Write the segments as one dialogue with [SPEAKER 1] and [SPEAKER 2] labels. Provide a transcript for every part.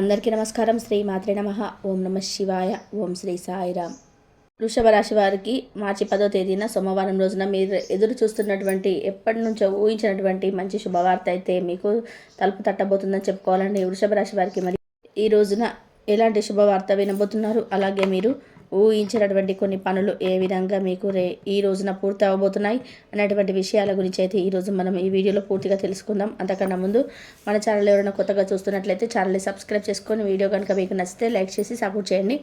[SPEAKER 1] అందరికీ నమస్కారం. శ్రీ మాత్రే నమ. ఓం నమ శివాయ. ఓం శ్రీ సాయిరామ్. వృషభ రాశి వారికి మార్చి పదో తేదీన సోమవారం రోజున మీరు ఎదురు చూస్తున్నటువంటి ఎప్పటి నుంచో ఊహించినటువంటి మంచి శుభవార్త అయితే మీకు తలుపు తట్టబోతుందని చెప్పుకోవాలండి. వృషభ రాశి వారికి మరి ఈ రోజున ఎలాంటి శుభవార్త వినబోతున్నారు? అలాగే మీరు ఊహించినటువంటి కొన్ని పనులు ఏ విధంగా మీకు రే ఈ రోజున పూర్తి అవ్వబోతున్నాయి అనేటువంటి విషయాల గురించి అయితే ఈరోజు మనం ఈ వీడియోలో పూర్తిగా తెలుసుకుందాం. అంతకన్నా ముందు మన ఛానల్ ఎవరైనా కొత్తగా చూస్తున్నట్లయితే ఛానల్ని సబ్స్క్రైబ్ చేసుకొని వీడియో కనుక మీకు నచ్చితే లైక్ చేసి సపోర్ట్ చేయండి.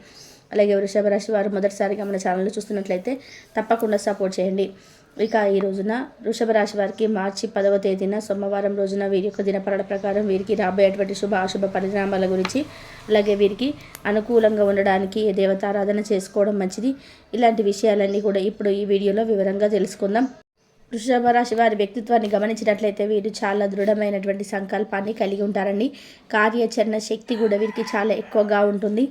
[SPEAKER 1] అలాగే వృషభ రాశి వారు మొదటిసారిగా మన ఛానల్ చూస్తున్నట్లయితే తప్పకుండా సపోర్ట్ చేయండి. ఇక ఈ రోజున వృషభ రాశి వారికి మార్చి పదవ తేదీన సోమవారం రోజున వీరి యొక్క దినపరణ ప్రకారం వీరికి రాబోయేటువంటి శుభ అశుభ పరిణామాల గురించి అలాగే వీరికి అనుకూలంగా ఉండడానికి ఏ దేవతారాధన చేసుకోవడం మంచిది? ఇలాంటి విషయాలన్నీ కూడా ఇప్పుడు ఈ వీడియోలో వివరంగా తెలుసుకుందాం. వృషభ రాశి వారి వ్యక్తిత్వాన్ని గమనించినట్లయితే వీరు చాలా దృఢమైనటువంటి సంకల్పాన్ని కలిగి ఉంటారండి. కార్యాచరణ శక్తి కూడా వీరికి చాలా ఎక్కువగా ఉంటుంది.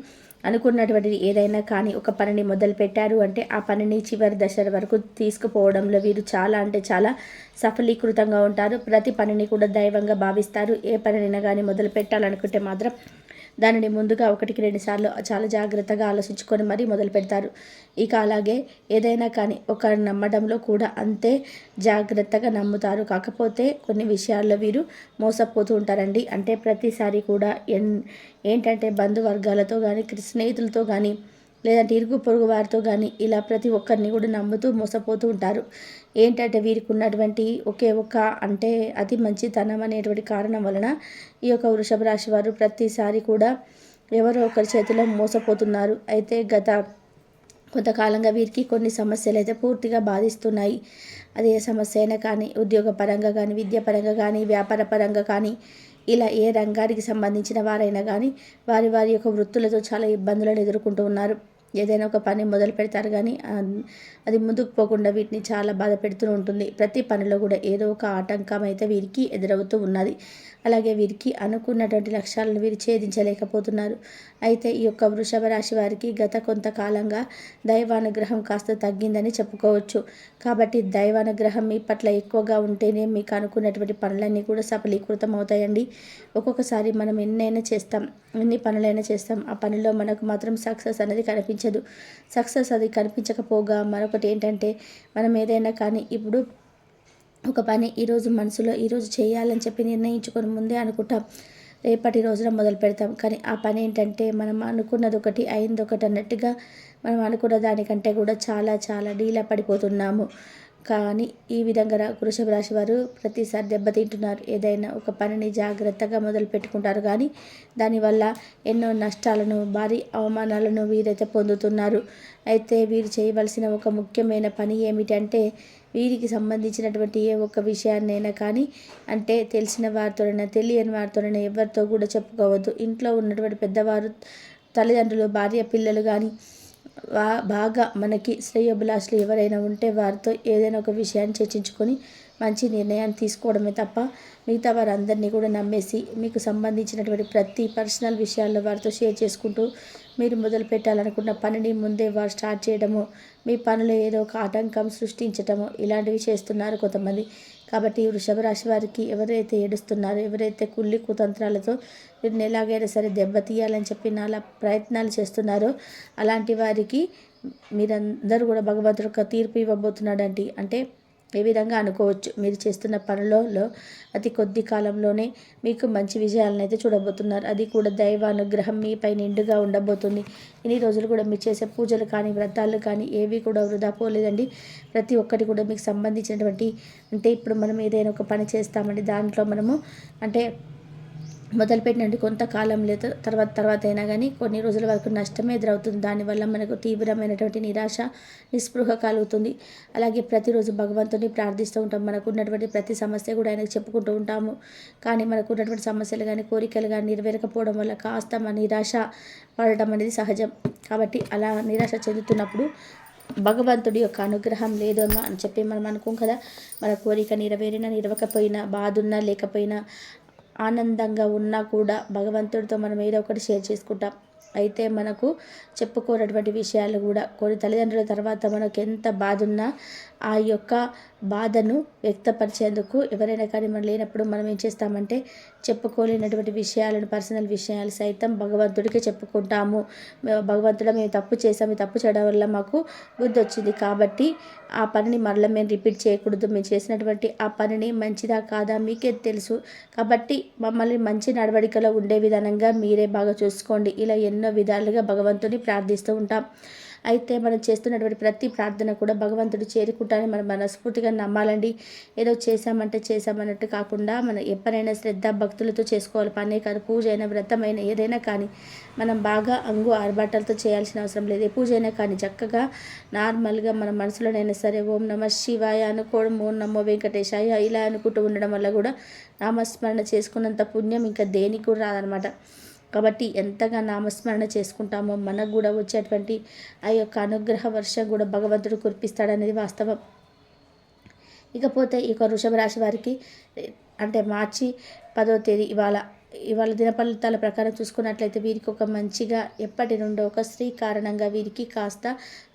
[SPEAKER 1] అనుకున్నటువంటిది ఏదైనా కానీ ఒక పనిని మొదలు పెట్టారు అంటే ఆ పనిని చివరి దశ వరకు తీసుకుపోవడంలో వీరు చాలా అంటే చాలా సఫలీకృతంగా ఉంటారు. ప్రతి పనిని కూడా దైవంగా భావిస్తారు. ఏ పనినైనా కానీ మొదలు పెట్టాలనుకుంటే మాత్రం దానిని ముందుగా ఒకటికి రెండుసార్లు చాలా జాగ్రత్తగా ఆలోచించుకొని మరీ మొదలు పెడతారు. ఇక అలాగే ఏదైనా కానీ ఒక నమ్మడంలో కూడా అంతే జాగ్రత్తగా నమ్ముతారు. కాకపోతే కొన్ని విషయాల్లో వీరు మోసపోతూ ఉంటారండి. అంటే ప్రతిసారి కూడా ఎన్ ఏంటంటే బంధువర్గాలతో కానీ స్నేహితులతో కానీ లేదంటే ఇరుగు పొరుగు వారితో కానీ ఇలా ప్రతి ఒక్కరిని కూడా నమ్ముతూ మోసపోతూ ఉంటారు. ఏంటంటే వీరికి ఉన్నటువంటి ఒకే ఒక్క అంటే అతి మంచితనం అనేటువంటి కారణం వలన ఈ యొక్క వృషభ రాశి వారు ప్రతిసారి కూడా ఎవరో ఒకరి చేతిలో మోసపోతున్నారు. అయితే గత కొంతకాలంగా వీరికి కొన్ని సమస్యలు అయితే పూర్తిగా బాధిస్తున్నాయి. అది ఏ సమస్య అయినా కానీ ఉద్యోగ పరంగా కానీ విద్యాపరంగా కానీ వ్యాపార పరంగా కానీ ఇలా ఏ రంగానికి సంబంధించిన వారైనా కానీ వారి వారి యొక్క వృత్తులతో చాలా ఇబ్బందులను ఎదుర్కొంటూ ఉన్నారు. ఏదైనా ఒక పని మొదలు పెడతారు కానీ అది ముందుకు పోకుండా వీటిని చాలా బాధ పెడుతూ ఉంటుంది. ప్రతి పనిలో కూడా ఏదో ఒక ఆటంకం అయితే వీరికి ఎదురవుతూ ఉన్నది. అలాగే వీరికి అనుకున్నటువంటి లక్ష్యాలను వీరు ఛేదించలేకపోతున్నారు. అయితే ఈ యొక్క వృషభ రాశి వారికి గత కొంతకాలంగా దైవానుగ్రహం కాస్త తగ్గిందని చెప్పుకోవచ్చు. కాబట్టి దైవానుగ్రహం మీ పట్ల ఎక్కువగా ఉంటేనే మీకు అనుకున్నటువంటి పనులన్నీ కూడా సఫలీకృతం అవుతాయండి ఒక్కొక్కసారి మనం ఎన్నైనా చేస్తాం ఎన్ని పనులైనా చేస్తాం ఆ పనిలో మనకు మాత్రం సక్సెస్ అనేది కనిపించదు. సక్సెస్ అది కనిపించకపోగా మరొకటి ఏంటంటే మనం ఏదైనా కానీ ఇప్పుడు ఒక పని ఈరోజు మనసులో ఈరోజు చేయాలని చెప్పి నిర్ణయించుకొని ముందే అనుకుంటాం. రేపటి రోజున మొదలు పెడతాం. కానీ ఆ పని ఏంటంటే మనం అనుకున్నది ఒకటి అయింది ఒకటి అన్నట్టుగా మనం అనుకున్న దానికంటే కూడా చాలా చాలా డీలా పడిపోతున్నాము. కానీ ఈ విధంగా వృషభ రాశి వారు ప్రతిసారి దెబ్బతింటున్నారు. ఏదైనా ఒక పనిని జాగ్రత్తగా మొదలు పెట్టుకుంటారు. కానీ దానివల్ల ఎన్నో నష్టాలను భారీ అవమానాలను వీరైతే పొందుతున్నారు. అయితే వీరు చేయవలసిన ఒక ముఖ్యమైన పని ఏమిటంటే వీరికి సంబంధించినటువంటి ఏ ఒక్క విషయాన్నైనా కానీ అంటే తెలిసిన వారితోనైనా తెలియని వారితోనైనా ఎవరితో కూడా చెప్పుకోవద్దు. ఇంట్లో ఉన్నటువంటి పెద్దవారు తల్లిదండ్రులు భార్య పిల్లలు కానీ బాగా మనకి శ్రేయోభిలాషులు ఎవరైనా ఉంటే వారితో ఏదైనా ఒక విషయాన్ని చర్చించుకొని మంచి నిర్ణయాన్ని తీసుకోవడమే తప్ప మిగతా వారందరినీ కూడా నమ్మేసి మీకు సంబంధించినటువంటి ప్రతి పర్సనల్ విషయాల్లో వారితో షేర్ చేసుకుంటూ మీరు మొదలు పెట్టాలనుకున్న పనిని ముందే వారు స్టార్ట్ చేయడము మీ పనులు ఏదో ఒక ఆటంకం సృష్టించటము ఇలాంటివి చేస్తున్నారు కొంతమంది. కాబట్టి వృషభ రాశి వారికి ఎవరైతే ఏడుస్తున్నారో ఎవరైతే కుళ్ళి కుతంత్రాలతో వీరిని ఎలాగైనా సరే దెబ్బతీయాలని చెప్పి నాలా ప్రయత్నాలు చేస్తున్నారో అలాంటి వారికి మీరందరూ కూడా భగవంతుడు ఒక తీర్పు ఇవ్వబోతున్నాడండి. అంటే ఏ విధంగా అనుకోవచ్చు? మీరు చేస్తున్న పనులలో అతి కొద్ది కాలంలోనే మీకు మంచి విజయాలను అయితే చూడబోతున్నారు. అది కూడా దైవానుగ్రహం మీపై నిండుగా ఉండబోతుంది. ఇన్ని రోజులు కూడా మీరు చేసే పూజలు కానీ వ్రతాలు కానీ ఏవి కూడా వృధా పోలేదండి. ప్రతి ఒక్కటి కూడా మీకు సంబంధించినటువంటి అంటే ఇప్పుడు మనం ఏదైనా ఒక పని చేస్తామండి. దాంట్లో మనము అంటే మొదలుపెట్టినట్టు కొంతకాలం లేదు తర్వాత తర్వాత అయినా కానీ కొన్ని రోజుల వరకు నష్టమే ఎదురవుతుంది. దానివల్ల మనకు తీవ్రమైనటువంటి నిరాశ నిస్పృహ కలుగుతుంది. అలాగే ప్రతిరోజు భగవంతుని ప్రార్థిస్తూ ఉంటాం. మనకు ఉన్నటువంటి ప్రతి సమస్య కూడా ఆయనకు చెప్పుకుంటూ ఉంటాము. కానీ మనకు ఉన్నటువంటి సమస్యలు కానీ కోరికలు కానీ నెరవేరకపోవడం వల్ల కాస్త మన నిరాశ పడటం అనేది సహజం. కాబట్టి అలా నిరాశ చెందుతున్నప్పుడు భగవంతుడి యొక్క అనుగ్రహం లేదన్నా అని చెప్పి మనం అనుకోం కదా. మన కోరిక నెరవేరినా నిరవకపోయినా బాధ ఉన్నా లేకపోయినా ఆనందంగా ఉన్నా కూడా భగవంతుడితో మనం ఏదో ఒకటి షేర్ చేసుకుంటాం. అయితే మనకు చెప్పుకోనటువంటి విషయాలు కూడా కొన్ని తల్లిదండ్రుల తర్వాత మనకు ఎంత బాధ ఉన్నా ఆ యొక్క బాధను వ్యక్తపరిచేందుకు ఎవరైనా కానీ మనం లేనప్పుడు మనం ఏం చేస్తామంటే చెప్పుకోలేనటువంటి విషయాలను పర్సనల్ విషయాలు సైతం భగవంతుడికి చెప్పుకుంటాము. భగవంతుడు మేము తప్పు చేసాము ఈ తప్పు చేయడం వల్ల మాకు బుద్ధి వచ్చింది. కాబట్టి ఆ పనిని మరలా మేము రిపీట్ చేయకూడదు. మేము చేసినటువంటి ఆ పనిని మంచిదా కాదా మీకే తెలుసు. కాబట్టి మమ్మల్ని మంచి నడవడికలో ఉండే విధానంగా మీరే బాగా చూసుకోండి. ఇలా ఎన్నో విధాలుగా భగవంతుని ప్రార్థిస్తూ ఉంటాం. అయితే మనం చేస్తున్నటువంటి ప్రతి ప్రార్థన కూడా భగవంతుడు చేరుకుంటానని మనం మనస్ఫూర్తిగా నమ్మాలండి. ఏదో చేశామంటే చేశామన్నట్టు కాకుండా మనం ఎప్పుడైనా శ్రద్ధ భక్తులతో చేసుకోవాలి. పనే కాదు పూజ అయినా వ్రతమైన ఏదైనా కానీ మనం బాగా అంగు ఆర్భాటాలతో చేయాల్సిన అవసరం లేదు. ఏ పూజ అయినా కానీ చక్కగా నార్మల్గా మన మనసులోనైనా సరే ఓం నమ శివాయ అనుకోవడం ఓం నమో వెంకటేశాయ ఇలా అనుకుంటూ ఉండడం వల్ల కూడా నామస్మరణ చేసుకున్నంత పుణ్యం ఇంకా దేనికి కూడా రాదనమాట కాబట్టి ఎంతగా నామస్మరణ చేసుకుంటామో మనకు కూడా వచ్చేటువంటి ఆ యొక్క అనుగ్రహ వర్షం కూడా భగవంతుడు కురిపిస్తాడనేది వాస్తవం. ఇకపోతే ఈ యొక్క వృషభ రాశి వారికి అంటే మార్చి పదో తేదీ ఇవాళ ఇవాళ దినఫలితాల ప్రకారం చూసుకున్నట్లయితే వీరికి ఒక మంచిగా ఎప్పటి నుండో ఒక స్త్రీ కారణంగా వీరికి కాస్త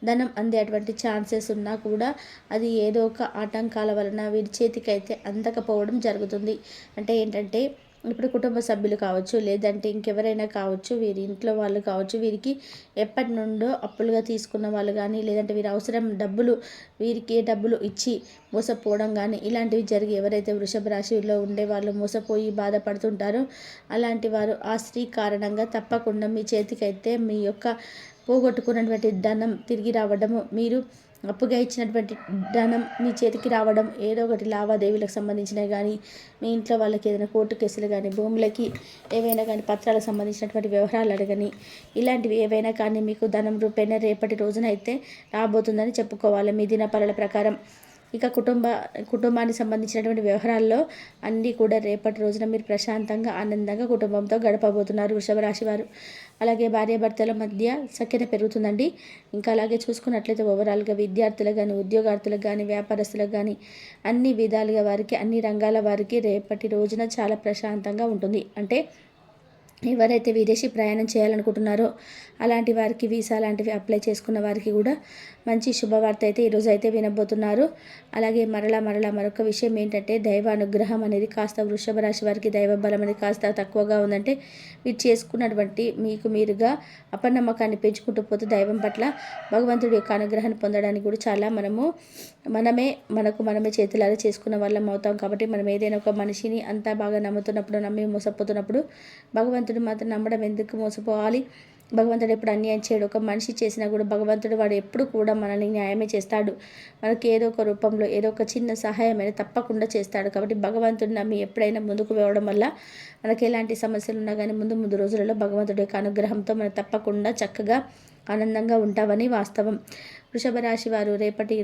[SPEAKER 1] ధనం అందేటువంటి ఛాన్సెస్ ఉన్నా కూడా అది ఏదో ఒక ఆటంకాల వలన వీరి చేతికైతే అందకపోవడం జరుగుతుంది. అంటే ఏంటంటే ఇప్పుడు కుటుంబ సభ్యులు కావచ్చు లేదంటే ఇంకెవరైనా కావచ్చు వీరి ఇంట్లో వాళ్ళు కావచ్చు వీరికి ఎప్పటి నుండో అప్పులుగా తీసుకున్న వాళ్ళు కానీ లేదంటే వీరి అవసరం డబ్బులు వీరికి డబ్బులు ఇచ్చి మోసపోవడం కానీ ఇలాంటివి జరిగి ఎవరైతే వృషభ రాశిలో ఉండే వాళ్ళు మోసపోయి బాధపడుతుంటారో అలాంటి వారు ఆ స్త్రీ కారణంగా తప్పకుండా మీ చేతికైతే మీ యొక్క పోగొట్టుకున్నటువంటి ధనం తిరిగి రావడము మీరు అప్పుగా ఇచ్చినటువంటి ధనం మీ చేతికి రావడం ఏదో ఒకటి లావాదేవీలకు సంబంధించినవి కానీ మీ ఇంట్లో వాళ్ళకి ఏదైనా కోర్టు కేసులు కానీ భూములకి ఏవైనా కానీ పత్రాలకు సంబంధించినటువంటి వ్యవహారాలు అడగని ఇలాంటివి ఏవైనా కానీ మీకు ధనం రూపేణ రేపటి రోజున అయితే రాబోతుందని చెప్పుకోవాలి. మీ దినపరల ప్రకారం ఇక కుటుంబ కుటుంబానికి సంబంధించినటువంటి వ్యవహారాల్లో అన్నీ కూడా రేపటి రోజున మీరు ప్రశాంతంగా ఆనందంగా కుటుంబంతో గడపబోతున్నారు వృషభ రాశి వారు. అలాగే భార్యాభర్తల మధ్య సఖ్యత పెరుగుతుందండి. ఇంకా అలాగే చూసుకున్నట్లయితే ఓవరాల్గా విద్యార్థులకు కానీ ఉద్యోగార్థులకు కానీ వ్యాపారస్తులకు కానీ అన్ని విధాలుగా వారికి అన్ని రంగాల వారికి రేపటి రోజున చాలా ప్రశాంతంగా ఉంటుంది. అంటే ఎవరైతే విదేశీ ప్రయాణం చేయాలనుకుంటున్నారో అలాంటి వారికి వీసా లాంటివి అప్లై చేసుకున్న వారికి కూడా మంచి శుభవార్త అయితే ఈరోజు అయితే వినబోతున్నారు. అలాగే మరలా మరలా మరొక విషయం ఏంటంటే దైవ అనుగ్రహం అనేది కాస్త వృషభ రాశి వారికి దైవ బలం అనేది కాస్త తక్కువగా ఉందంటే మీరు చేసుకున్నటువంటి మీకు మీరుగా అపనమ్మకాన్ని పెంచుకుంటూ పోతే దైవం పట్ల భగవంతుడి యొక్క అనుగ్రహాన్ని పొందడానికి కూడా చాలా మనము మనమే మనకు మనమే చేతులారా చేసుకున్న వాళ్ళం అవుతాం. కాబట్టి మనం ఏదైనా ఒక మనిషిని అంతా బాగా నమ్ముతున్నప్పుడు నమ్మి మోసపోతున్నప్పుడు భగవంతుడు మాత్రం నమ్మడం ఎందుకు మోసపోవాలి? భగవంతుడు ఎప్పుడు అన్యాయం చేయడు. ఒక మనిషి చేసినా కూడా భగవంతుడు వాడు ఎప్పుడు కూడా మనల్ని న్యాయమే చేస్తాడు. మనకి ఏదో ఒక రూపంలో ఏదో ఒక చిన్న సహాయమైన తప్పకుండా చేస్తాడు. కాబట్టి భగవంతుడు నమ్మి ఎప్పుడైనా ముందుకు వెళ్ళడం వల్ల మనకి ఎలాంటి సమస్యలు ఉన్నా కానీ ముందు ముందు రోజులలో భగవంతుడి యొక్క అనుగ్రహంతో మనం తప్పకుండా చక్కగా ఆనందంగా ఉంటామని వాస్తవం. వృషభ రాశి వారు రేపటి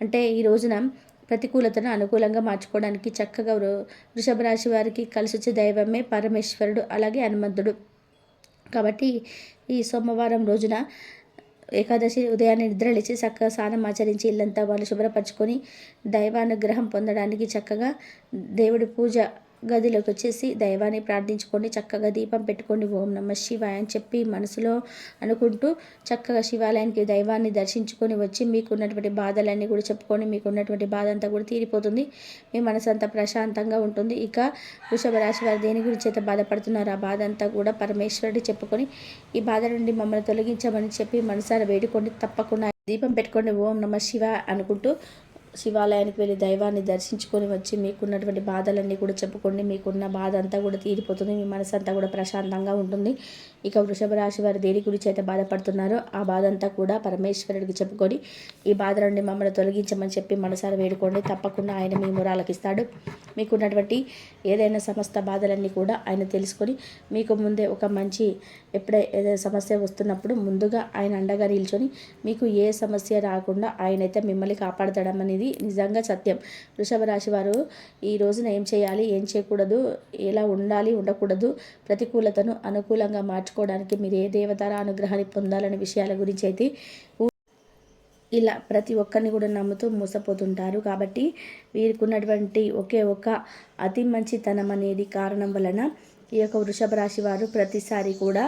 [SPEAKER 1] అంటే ఈ రోజున ప్రతికూలతను అనుకూలంగా మార్చుకోవడానికి చక్కగా వృషభ రాశి వారికి కలిసి వచ్చే దైవమే పరమేశ్వరుడు అలాగే హనుమంతుడు. కాబట్టి ఈ సోమవారం రోజున ఏకాదశి ఉదయాన్నే నిద్రలేచి చక్కగా స్నానం ఆచరించి ఇల్లంతా వాళ్ళు శుభ్రపరచుకొని దైవానుగ్రహం పొందడానికి చక్కగా దేవుడి పూజ గదిలోకి వచ్చేసి దైవాన్ని ప్రార్థించుకోండి. చక్కగా దీపం పెట్టుకోండి. ఓం నమ శివాయ అని చెప్పి మనసులో అనుకుంటూ చక్కగా శివాలయానికి దైవాన్ని దర్శించుకొని వచ్చి మీకు ఉన్నటువంటి బాధలన్నీ కూడా చెప్పుకొని మీకు ఉన్నటువంటి బాధ అంతా కూడా తీరిపోతుంది. మీ మనసు అంతా ప్రశాంతంగా ఉంటుంది. ఇక వృషభ రాశి వారు దేని గురించి అయితే బాధపడుతున్నారు ఆ బాధ అంతా కూడా పరమేశ్వరుడి చెప్పుకొని ఈ బాధ నుండి మమ్మల్ని తొలగించమని చెప్పి మనసారా వేడుకోండి తప్పకుండా దీపం పెట్టుకోండి. ఓం నమ శివ అనుకుంటూ శివాలయానికి వెళ్ళి దైవాన్ని దర్శించుకొని వచ్చి మీకున్నటువంటి బాధలన్నీ కూడా చెప్పుకోండి. మీకున్న బాధ అంతా కూడా తీరిపోతుంది. మీ మనసు అంతా కూడా ప్రశాంతంగా ఉంటుంది. ఇక వృషభ రాశి వారు దేని గురించి అయితే బాధపడుతున్నారో ఆ బాధ అంతా కూడా పరమేశ్వరుడికి చెప్పుకొని ఈ బాధ నుండి మమ్మల్ని తొలగించమని చెప్పి మనసారి వేడుకోండి. తప్పకుండా ఆయన మీ మురాలకిస్తాడు మీకున్నటువంటి ఏదైనా సమస్త బాధలన్నీ కూడా ఆయన తెలుసుకొని మీకు ముందే ఒక మంచి ఎప్పుడే ఏదైనా సమస్య వస్తున్నప్పుడు ముందుగా ఆయన అండగా నిల్చొని మీకు ఏ సమస్య రాకుండా ఆయన అయితే మిమ్మల్ని కాపాడతాడమని ఇది నిజంగా సత్యం. వృషభ రాశి వారు ఈ రోజున ఏం చేయాలి ఏం చేయకూడదు ఎలా ఉండాలి ఉండకూడదు ప్రతికూలతను అనుకూలంగా మార్చుకోవడానికి మీరు ఏ దేవతార అనుగ్రహాన్ని పొందాలనే విషయాల గురించి అయితే ఇలా ప్రతి ఒక్కరిని కూడా నమ్ముతూ మోసపోతుంటారు. కాబట్టి వీరికి ఉన్నటువంటి ఒకే ఒక అతి మంచితనం అనేది కారణం వలన ఈ యొక్క వృషభ రాశి వారు ప్రతిసారి కూడా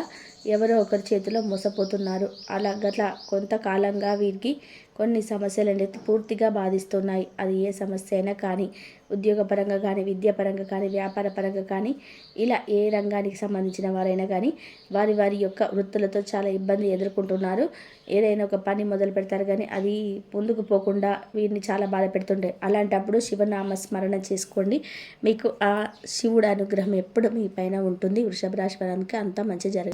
[SPEAKER 1] ఎవరో ఒకరి చేతిలో మోసపోతున్నారు. అలా గట్ల కొంతకాలంగా వీరికి కొన్ని సమస్యలు అనేది పూర్తిగా బాధిస్తున్నాయి. అది ఏ సమస్య అయినా కానీ ఉద్యోగపరంగా కానీ విద్యాపరంగా కానీ వ్యాపార పరంగా కానీ ఇలా ఏ రంగానికి సంబంధించిన వారైనా కానీ వారి వారి యొక్క వృత్తులతో చాలా ఇబ్బంది ఎదుర్కొంటున్నారు. ఏదైనా ఒక పని మొదలు పెడతారు కానీ అది ముందుకు పోకుండా వీరిని చాలా బాధ పెడుతుండే. అలాంటప్పుడు శివనామ స్మరణ చేసుకోండి. మీకు ఆ శివుడు అనుగ్రహం ఎప్పుడు మీ పైన ఉంటుంది. వృషభ రాశి వారానికి అంతా మంచి జరగ